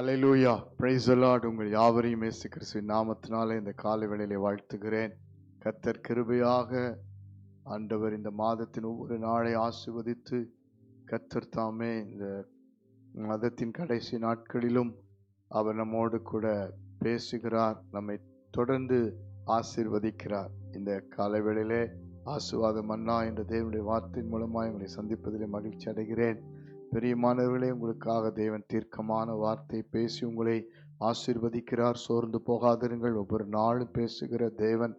அலைலூயா praise உங்கள் யாவரையும் இயேசு கிறிஸ்துவின் நாமத்தினாலே இந்த காலை வேளையிலே வாழ்த்துகிறேன். கத்தர் கிருபையாக ஆண்டவர் இந்த மாதத்தின் ஒவ்வொரு நாளை ஆசிர்வதித்து கத்தர் தாமே இந்த மதத்தின் கடைசி நாட்களிலும் அவர் நம்மோடு கூட பேசுகிறார் நம்மை தொடர்ந்து ஆசீர்வதிக்கிறார். இந்த காலை வேளையிலே ஆசுவாத மன்னா என்ற தேவனுடைய வார்த்தையின் மூலமாக உங்களை சந்திப்பதிலே மகிழ்ச்சி அடைகிறேன். பெரியமானவர்களே உங்களுக்காக தேவன் தீர்க்கமான வார்த்தை பேசி உங்களை ஆசிர்வதிக்கிறார். சோர்ந்து போகாதிருங்கள். ஒவ்வொரு நாளும் பேசுகிற தேவன்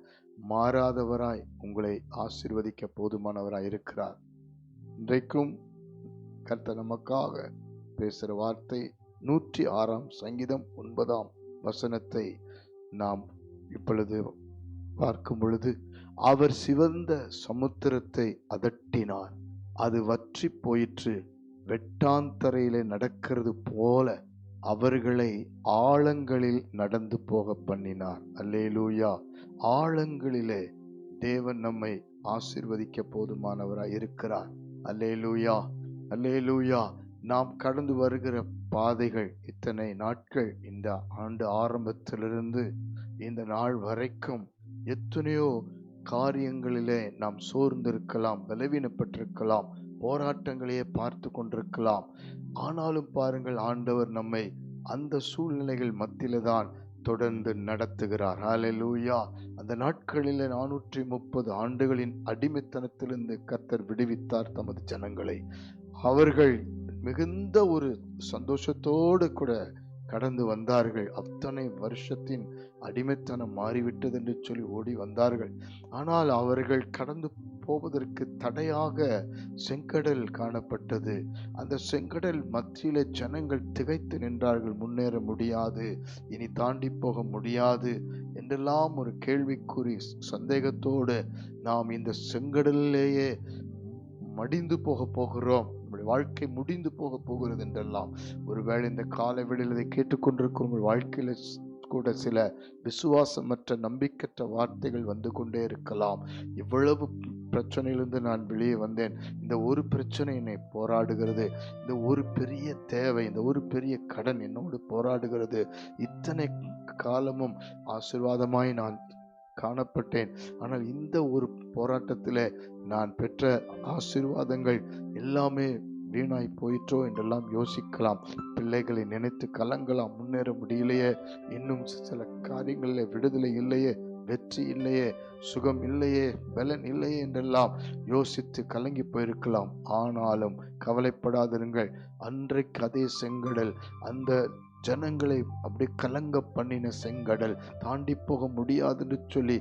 மாறாதவராய் உங்களை ஆசிர்வதிக்க போதுமானவராய் இருக்கிறார். இன்றைக்கும் கர்த்த நமக்காக பேசுகிற வார்த்தை நூற்றி ஆறாம் சங்கீதம் ஒன்பதாம் வசனத்தை நாம் இப்பொழுது பார்க்கும் பொழுது அவர் சிவந்த சமுத்திரத்தை அதட்டினார். அது வற்றி போயிற்று. வெட்டாந்தரையிலே நடக்கிறது போல அவர்களை ஆழங்களில் நடந்து போக பண்ணினார். அல்லேலூயா. ஆழங்களிலே தேவன் நம்மை ஆசிர்வதிக்க போதுமானவராய் இருக்கிறார். அல்லேலூயா. அல்லேலூயா. நாம் கடந்து வருகிற பாதைகள் இத்தனை நாட்கள் இந்த ஆண்டு ஆரம்பத்திலிருந்து இந்த நாள் வரைக்கும் எத்தனையோ காரியங்களிலே நாம் சோர்ந்திருக்கலாம் பலவீனப்பட்டிருக்கலாம். போராட்டங்களையே பார்த்து கொண்டிருக்கலாம். ஆனாலும் பாருங்கள் ஆண்டவர் நம்மை அந்த சூழ்நிலைகள் மத்தியில தான் தொடர்ந்து நடத்துகிறார். ஹalleluya அந்த நாட்களில் நானூற்றி முப்பது ஆண்டுகளின் அடிமைத்தனத்திலிருந்து கர்த்தர் விடுவித்தார் தமது ஜனங்களை. அவர்கள் மிகுந்த ஒரு சந்தோஷத்தோடு கூட கடந்து வந்தார்கள். அத்தனை வருஷத்தின் அடிமைத்தனம் மாறிவிட்டது என்று சொல்லி ஓடி வந்தார்கள். ஆனால் அவர்கள் கடந்து போவதற்கு தடையாக செங்கடல் காணப்பட்டது. அந்த செங்கடல் மத்தியில ஜனங்கள் திகைத்து நின்றார்கள். முன்னேற முடியாது. இனி தாண்டி போக முடியாது என்றெல்லாம் ஒரு கேள்விக்குறி சந்தேகத்தோடு நாம் இந்த செங்கடலிலேயே மடிந்து போக போகிறோம். நம்முடைய வாழ்க்கை முடிந்து போக போகிறது என்றெல்லாம். ஒருவேளை இந்த காலை வெளியில் இதை கேட்டுக்கொண்டிருக்கும் வாழ்க்கையில் கூட சில விசுவாசமற்ற நம்பிக்கற்ற வார்த்தைகள் வந்து கொண்டே இருக்கலாம். இவ்வளவு பிரச்சனையிலிருந்து நான் வெளியே வந்தேன். இந்த ஒரு பிரச்சனை என்னை போராடுகிறது. இந்த ஒரு பெரிய தேவை இந்த ஒரு பெரிய கடன் என்னோடு போராடுகிறது. இத்தனை காலமும் ஆசீர்வாதமாய் நான் காணப்பட்டேன். ஆனால் இந்த ஒரு போராட்டத்தில் நான் பெற்ற ஆசீர்வாதங்கள் எல்லாமே வீணாய் போயிற்றோ என்றெல்லாம் யோசிக்கலாம். பிள்ளைகளை நினைத்து கலங்கலாம் முன்னேற முடியலையே. இன்னும் சில காரியங்களில் விடுதலை இல்லையே வெற்றி இல்லையே சுகம் இல்லையே பலன் இல்லையே என்றெல்லாம் யோசித்து கலங்கி போயிருக்கலாம். ஆனாலும் கவலைப்படாதிருங்கள். அன்றைக்கு அதே செங்கடல் அந்த ஜனங்களை அப்படி கலங்க பண்ணின செங்கடல் தாண்டி போக முடியாதுன்னு சொல்லி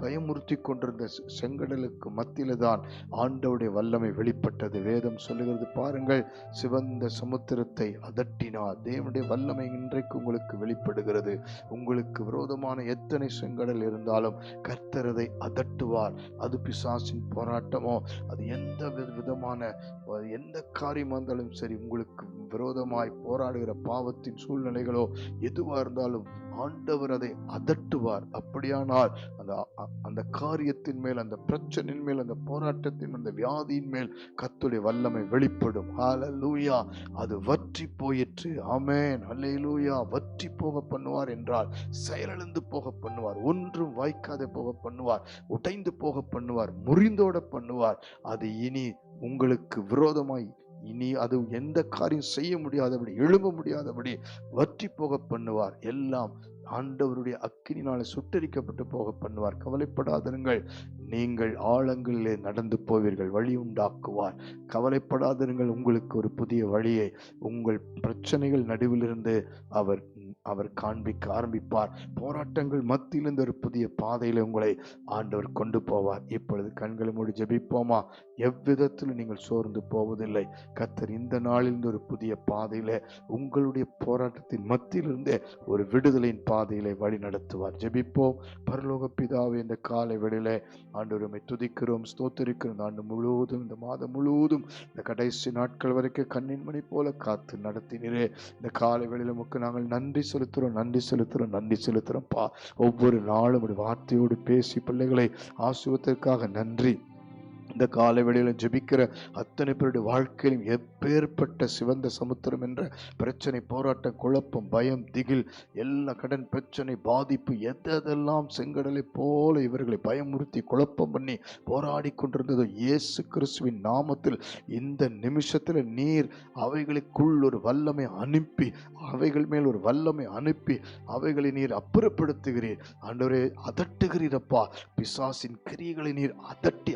பயமுறுத்தி கொண்டிருந்த செங்கடலுக்கு மத்தியில்தான் ஆண்டவுடைய வல்லமை வெளிப்பட்டது. வேதம் சொல்லுகிறது பாருங்கள் சிவந்த சமுத்திரத்தை அதட்டினார். தேவனுடைய வல்லமை இன்றைக்கு உங்களுக்கு வெளிப்படுகிறது. உங்களுக்கு விரோதமான எத்தனை செங்கடல் இருந்தாலும் கர்த்தரதை அதட்டுவார். அது பிசாசின் போராட்டமோ அது எந்த விதமான எந்த காரியமா இருந்தாலும் சரி உங்களுக்கு விரோதமாய் போராடுகிற பாவத்தின் சூழ்நிலைகளோ எதுவா இருந்தாலும் ஆண்டவர் அதை அதட்டுவார். அப்படியானால் அந்த அந்த காரியத்தின் மேல் அந்த பிரச்சனையின் மேல் அந்த போராட்டத்தின் அந்த வியாதியின் மேல் கத்துடைய வல்லமை வெளிப்படும். ஹalleluya அது வற்றி போயிற்று. ஆமென் ஹalleluya வற்றி போக பண்ணுவார் என்றால் செயலிழந்து போக பண்ணுவார். ஒன்றும் வாய்க்காத போக பண்ணுவார். உடைந்து போக பண்ணுவார். முறிந்தோட பண்ணுவார். அது இனி உங்களுக்கு விரோதமாய் இனி அது எந்த காரியம் செய்ய முடியாதபடி எழும்ப முடியாதபடி வற்றி போக பண்ணுவார். எல்லாம் ஆண்டவருடைய அக்கினினாலே சுட்டரிக்கப்பட்டு போக பண்ணுவார். கவலைப்படாதிருங்கள். நீங்கள் ஆழங்களிலே நடந்து போவீர்கள். வழி உண்டாக்குவார். கவலைப்படாதிருங்கள். உங்களுக்கு ஒரு புதிய வழியை உங்கள் பிரச்சனைகள் நடுவிலிருந்து அவர் அவர் காண்பிக்க ஆரம்பிப்பார். போராட்டங்கள் மத்தியிலிருந்து ஒரு புதிய பாதையில் உங்களை ஆண்டவர் கொண்டு போவார். இப்பொழுது கண்களை மூடி ஜெபிப்போமா? எவ்விதத்திலும் நீங்கள் சோர்ந்து போவதில்லை. கத்தர் இந்த நாளிலிருந்து ஒரு புதிய பாதையில உங்களுடைய போராட்டத்தின் மத்தியிலிருந்தே ஒரு விடுதலையின் பாதையிலே வழி நடத்துவார். ஜெபிப்போம். பரலோக பிதாவை இந்த காலை வெளியில ஆண்டவருமை துதிக்கிறோம் ஸ்தோத்தரிக்கிறோம். ஆண்டு முழுவதும் இந்த மாதம் முழுவதும் இந்த கடைசி நாட்கள் வரைக்கும் கண்ணின் மணி போல காத்து நடத்தினரே. இந்த காலை வெளியில உமக்கு நாங்கள் நன்றி செலுத்துறோம் நன்றி செலுத்துறோம் நன்றி செலுத்துறோம்ப்பா ஒவ்வொரு நாளும் வார்த்தையோடு பேசி பிள்ளைகளை ஆசுவதற்காக நன்றி. இந்த காலை வெளியில் ஜெபிக்கிற அத்தனை பேருடைய வாழ்க்கையிலும் எப்பேற்பட்ட சிவந்த சமுத்திரம் என்ற பிரச்சனை போராட்டம் குழப்பம் பயம் திகில் எல்லா கடன் பிரச்சனை பாதிப்பு எதெல்லாம் செங்கடலை போல இவர்களை பயமுறுத்தி குழப்பம் பண்ணி போராடி கொண்டிருந்ததோ இயேசு கிறிஸ்துவின் நாமத்தில் இந்த நிமிஷத்தில் நீர் அவைகளுக்குள் ஒரு வல்லமை அனுப்பி அவைகள் மேல் ஒரு வல்லமை அனுப்பி அவைகளை நீர் அப்புறப்படுத்துகிறீர். ஆண்டவரே அதட்டுகிறீரப்பா பிசாசின் கிரியைகளை நீர் அதட்டி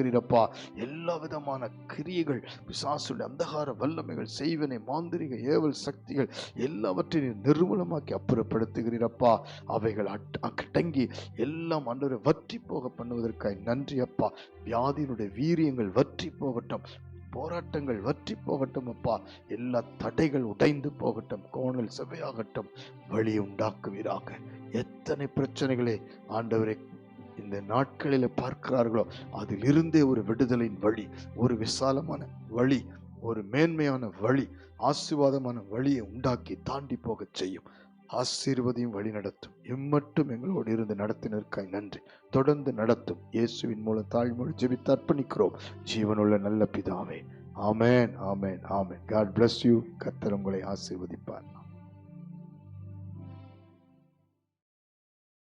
செய்கிறீரப்பா. எல்லா விதமான கிரியைகள் பிசாசுடைய அந்தகார வல்லமைகள் செய்வனை மாந்திரிக ஏவல் சக்திகள் எல்லாவற்றையும் நிர்மூலமாக்கி அப்புறப்படுத்துகிறீரப்பா. அவைகள் அட் எல்லாம் அன்றரை வற்றி போக பண்ணுவதற்காய் நன்றி அப்பா வியாதியினுடைய வீரியங்கள் வற்றி போகட்டும் போராட்டங்கள் வற்றி போகட்டும் அப்பா. எல்லா தடைகள் உடைந்து போகட்டும் கோணல் செவையாகட்டும் வழி உண்டாக்குவீராக. எத்தனை பிரச்சனைகளை ஆண்டவரை இந்த நாட்களில் பார்க்கிறார்களோ அதிலிருந்தே ஒரு விடுதலின் வழி ஒரு விசாலமான வழி ஒரு மேன்மையான வழி ஆசீர்வாதமான வழியை உண்டாக்கி தாண்டி போகச் செய்யும். ஆசீர்வதியும் வழி நடத்தும். இம்மட்டும் எங்களோடு இருந்து நடத்தினருக்காய் நன்றி. தொடர்ந்து நடத்தும். இயேசுவின் மூலம் தாழ்மொழி ஜெபித்து அர்ப்பணிக்கிறோம். ஜீவனுள்ள நல்ல பிதாவே. ஆமேன் ஆமேன் ஆமேன். காட் பிளஸ் யூ கத்தர் உங்களை ஆசீர்வதிப்பார்.